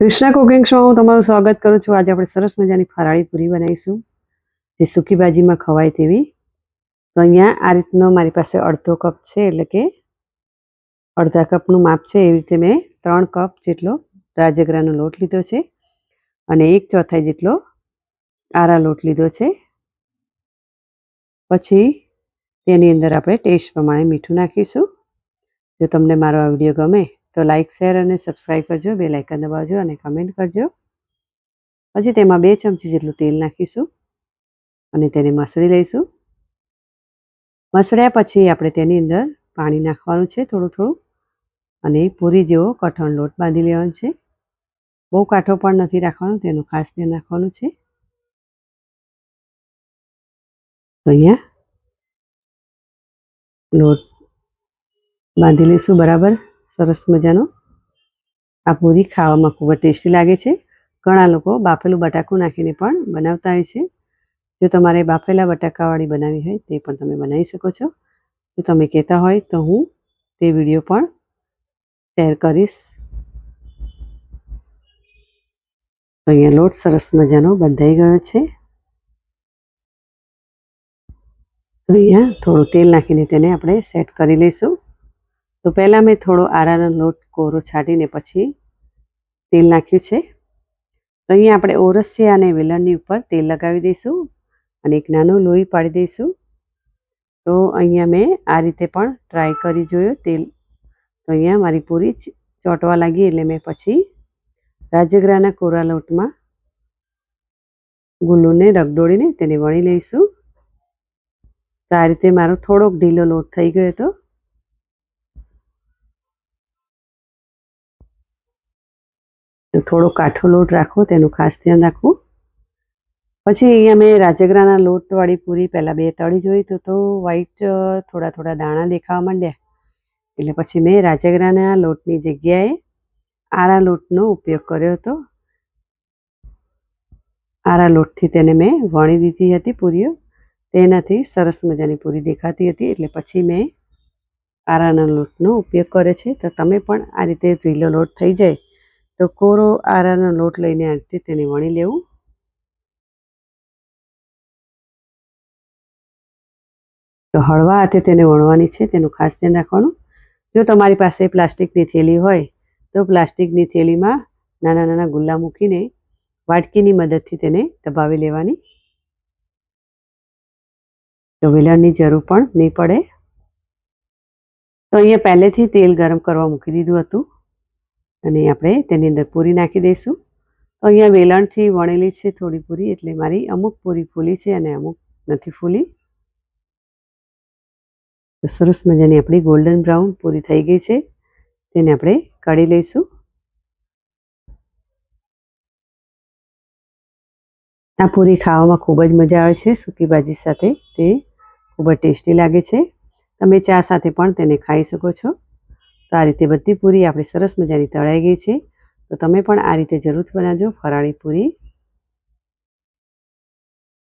Krishna cooking શોમાં હું તમારું સ્વાગત કરું છું. આજે આપણે સરસ મજાની ફરાળી પૂરી બનાવીશું, જે સૂકી ભાજીમાં ખવાય તેવી. તો અહીંયા આ રીતનો મારી પાસે અડધો કપ છે, એટલે કે અડધા કપનું માપ છે. એવી રીતે મેં ત્રણ કપ જેટલો રાજગરાનો લોટ લીધો છે અને એક ચોથાઈ જેટલો આરા લોટ લીધો છે. પછી તેની અંદર આપણે ટેસ્ટ પ્રમાણે મીઠું નાખીશું. જો તમને મારો આ વીડિયો ગમે તો લાઇક શેર અને સબસ્ક્રાઈબ કરજો, બે લાઇકન દબાવજો અને કમેન્ટ કરજો. પછી તેમાં બે ચમચી જેટલું તેલ નાખીશું અને તેને મસળી લઈશું. મસળ્યા પછી આપણે તેની અંદર પાણી નાખવાનું છે થોડું થોડું અને પૂરી જેવો કઠણ લોટ બાંધી લેવાનો છે. બહુ કાઠો પણ નથી રાખવાનો, તેનું ખાસ ધ્યાન રાખવાનું છે. અહીંયા લોટ બાંધી લઈશું બરાબર. સરસ મજાનો. આ પૂરી ખાવામાં ખૂબ જ ટેસ્ટી લાગે છે. ઘણા લોકો બાફેલું બટાકું નાખીને પણ બનાવતા હોય છે. જો તમારે બાફેલા બટાકાવાળી બનાવી હોય તે પણ તમે બનાવી શકો છો. જો તમે કહેતા હોય તો હું તે વીડિયો પણ શેર કરીશ. અહીંયા લોટ સરસ મજાનો બંધાઈ ગયો છે. અહીંયા થોડું તેલ નાખીને તેને આપણે સેટ કરી લઈશું. તો પહેલાં મેં થોડો આરાનો લોટ કોરો છાંટીને પછી તેલ નાખ્યું છે. તો અહીંયા આપણે ઓરસ છે અને વેલણની ઉપર તેલ લગાવી દઈશું અને એક નાનો લોહી પાડી દઈશું. તો અહીંયા મેં આ રીતે પણ ટ્રાય કરી જોયો તેલ. તો અહીંયા મારી પૂરી ચોંટવા લાગી એટલે મેં પછી રાજગરાના કોરા લોટમાં ગુલ્લુને રગડોળીને તેને વણી લઈશું. તો આ રીતે મારો થોડોક ઢીલો લોટ થઈ ગયો હતો. થોડો કાઠો લોટ રાખવો તેનું ખાસ ધ્યાન રાખવું. પછી અહીંયા મેં રાજગરાના લોટવાળી પૂરી પહેલાં બે તળી જોઈ, તો તો વ્હાઈટ થોડા થોડા દાણા દેખાવા માંડ્યા. એટલે પછી મેં રાજગરાના લોટની જગ્યાએ આરા લોટનો ઉપયોગ કર્યો હતો. આરા લોટથી તેને મેં વણી દીધી હતી પૂરીઓ. તેનાથી સરસ મજાની પૂરી દેખાતી હતી, એટલે પછી મેં આરાના લોટનો ઉપયોગ કર્યો છે. તો તમે પણ આ રીતે ઢીલો લોટ થઈ જાય. તો કોરો આરાનો લોટ લઈને આ તેને વણી લેવું. તો હળવા હાથે તેને વણવાની છે, તેનું ખાસ ધ્યાન રાખવાનું. જો તમારી પાસે પ્લાસ્ટિકની થેલી હોય, તો પ્લાસ્ટિકની થેલીમાં નાના નાના ગુલ્લા મૂકીને વાટકીની મદદથી તેને દબાવી લેવાની. તો વેલણની જરૂર પણ નહીં પડે. તો અહીંયા પહેલેથી તેલ ગરમ કરવા મૂકી દીધું હતું. અને આપણે તેની અંદર પૂરી નાખી દઈશું. તો અહીંયા વેલણથી વણેલી છે થોડી પૂરી, એટલે મારી અમુક પૂરી ફૂલી છે અને અમુક નથી ફૂલી. સરસ મજાની આપણી ગોલ્ડન બ્રાઉન પૂરી થઈ ગઈ છે. તેને આપણે કાઢી લઈશું. આ પૂરી ખાવામાં ખૂબ જ મજા આવે છે, સૂકી ભાજી સાથે. તે ખૂબ જ ટેસ્ટી લાગે છે. તમે ચા સાથે પણ તેને ખાઈ શકો છો. તો આ રીતે બધી પૂરી આપણી સરસ મજાની તળાઈ ગઈ છે. તો તમે પણ આ રીતે જરૂરથી બનાવજો ફરાળી પૂરી.